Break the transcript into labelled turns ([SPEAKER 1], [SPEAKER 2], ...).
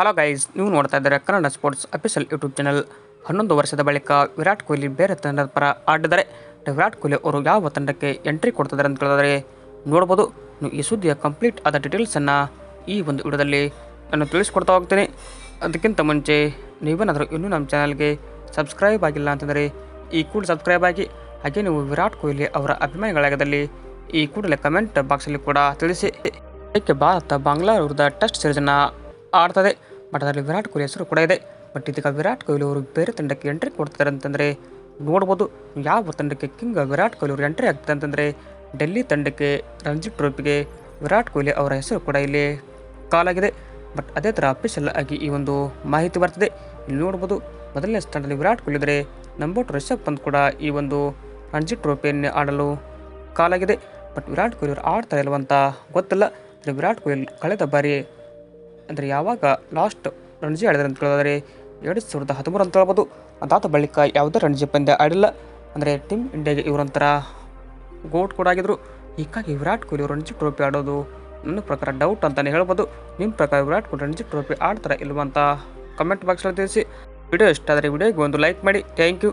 [SPEAKER 1] Hello guys ನೀವು ನೋಡ್ತಾ ಇದ್ದಾರೆ Kannada sports official YouTube channel ಹನ್ನೊಂದು ವರ್ಷದ ಬಳಿಕ ವಿರಾಟ್ ಕೊಹ್ಲಿ ಬೇರೆ ತಂಡದ ಪರ ಆಡಿದರೆ ವಿರಾಟ್ ಕೊಹ್ಲಿ ಅವರು ಯಾವ ತಂಡಕ್ಕೆ ಎಂಟ್ರಿ ಕೊಡ್ತಿದ್ದಾರೆ ಅಂತ ಕೇಳಿದ್ರೆ ನೋಡ್ಬೋದು. ನೀವು ಈ ಸುದ್ದಿಯ ಕಂಪ್ಲೀಟ್ ಆದ ಡೀಟೇಲ್ಸನ್ನು ಈ ಒಂದು ವಿಡಿಯೋದಲ್ಲಿ ನಾನು ತಿಳಿಸ್ಕೊಡ್ತಾ ಹೋಗ್ತೀನಿ. ಅದಕ್ಕಿಂತ ಮುಂಚೆ ನೀವೇನಾದರೂ ಇನ್ನೂ ನಮ್ಮ ಚಾನಲ್ಗೆ ಸಬ್ಸ್ಕ್ರೈಬ್ ಆಗಿಲ್ಲ ಅಂತಂದರೆ ಈ ಕೂಡ ಸಬ್ಸ್ಕ್ರೈಬ್ ಆಗಿ, ಹಾಗೆ ನೀವು ವಿರಾಟ್ ಕೊಹ್ಲಿ ಅವರ ಅಭಿಮಾನಿಗಳಾಗದಲ್ಲಿ ಈ ಕೂಡಲೇ ಕಮೆಂಟ್ ಬಾಕ್ಸಲ್ಲಿ ಕೂಡ ತಿಳಿಸಿ. ಇದಕ್ಕೆ ಭಾರತ ಬಾಂಗ್ಲಾ ವಿರುದ್ಧ ಟೆಸ್ಟ್ ಸೀರೀಸನ್ನು ಆಡ್ತದೆ? ಬಟ್ ಅದರಲ್ಲಿ ವಿರಾಟ್ ಕೊಹ್ಲಿ ಹೆಸರು ಕೂಡ ಇದೆ. ಬಟ್ ಇದೀಗ ವಿರಾಟ್ ಕೊಹ್ಲಿ ಅವರು ಬೇರೆ ತಂಡಕ್ಕೆ ಎಂಟ್ರಿ ಕೊಡ್ತಾರೆ ಅಂತಂದರೆ ನೋಡ್ಬೋದು. ಯಾವ ತಂಡಕ್ಕೆ ಕಿಂಗ್ ವಿರಾಟ್ ಕೊಹ್ಲಿ ಅವರು ಎಂಟ್ರಿ ಆಗ್ತದೆ ಅಂತಂದರೆ ಡೆಲ್ಲಿ ತಂಡಕ್ಕೆ ರಣಜಿ ಟ್ರೋಫಿಗೆ ವಿರಾಟ್ ಕೊಹ್ಲಿ ಅವರ ಹೆಸರು ಕೂಡ ಇಲ್ಲಿ ಕಾಲಾಗಿದೆ. ಬಟ್ ಅದೇ ಥರ ಅಫಿಷಿಯಲ್ ಆಗಿ ಈ ಒಂದು ಮಾಹಿತಿ ಬರ್ತದೆ. ಇಲ್ಲಿ ನೋಡ್ಬೋದು ಮೊದಲನೇ ಸ್ಥಾನದಲ್ಲಿ ವಿರಾಟ್ ಕೊಹ್ಲಿ ಇದ್ದರೆ ನಂಬರ್ ಟು ರಿಷಬ್ ಪಂತ್ ಕೂಡ ಈ ಒಂದು ರಣಜಿ ಟ್ರೋಫಿಯನ್ನು ಆಡಲು ಕಾಲಾಗಿದೆ. ಬಟ್ ವಿರಾಟ್ ಕೊಹ್ಲಿ ಅವರು ಆಡ್ತಾ ಇಲ್ವಂತ ಗೊತ್ತಿಲ್ಲ. ವಿರಾಟ್ ಕೊಹ್ಲಿ ಕಳೆದ ಬಾರಿ ಅಂದರೆ ಯಾವಾಗ ಲಾಸ್ಟ್ ರಣಜಿ ಆಡಿದ್ರೆ ಅಂತ ಕೇಳಿದ್ರೆ ಎರಡು ಸಾವಿರದ ಹದಿಮೂರು ಅಂತ ಹೇಳ್ಬೋದು. ಅದಾದ ಬಳಿಕ ಯಾವುದೇ ರಣಜಿ ಪಂದ್ಯ ಆಡಿಲ್ಲ. ಅಂದರೆ ಟೀಮ್ ಇಂಡಿಯಾಗೆ ಇವರೊಂಥರ ಗೋಟ್ ಕೂಡ ಆಗಿದ್ರು. ಹೀಗಾಗಿ ವಿರಾಟ್ ಕೊಹ್ಲಿ ರಣಜಿ ಟ್ರೋಫಿ ಆಡೋದು ನನ್ನ ಪ್ರಕಾರ ಡೌಟ್ ಅಂತಲೇ ಹೇಳ್ಬೋದು. ನಿಮ್ಮ ಪ್ರಕಾರ ವಿರಾಟ್ ಕೊಹ್ಲಿ ರಣಜಿ ಟ್ರೋಫಿ ಆಡ್ತಾರೆ ಇಲ್ವಂತ ಅಂತ ಕಮೆಂಟ್ ಬಾಕ್ಸಲ್ಲಿ ತಿಳಿಸಿ. ವಿಡಿಯೋ ಇಷ್ಟ ಆದರೆ ವಿಡಿಯೋಗೆ ಒಂದು ಲೈಕ್ ಮಾಡಿ. Thank you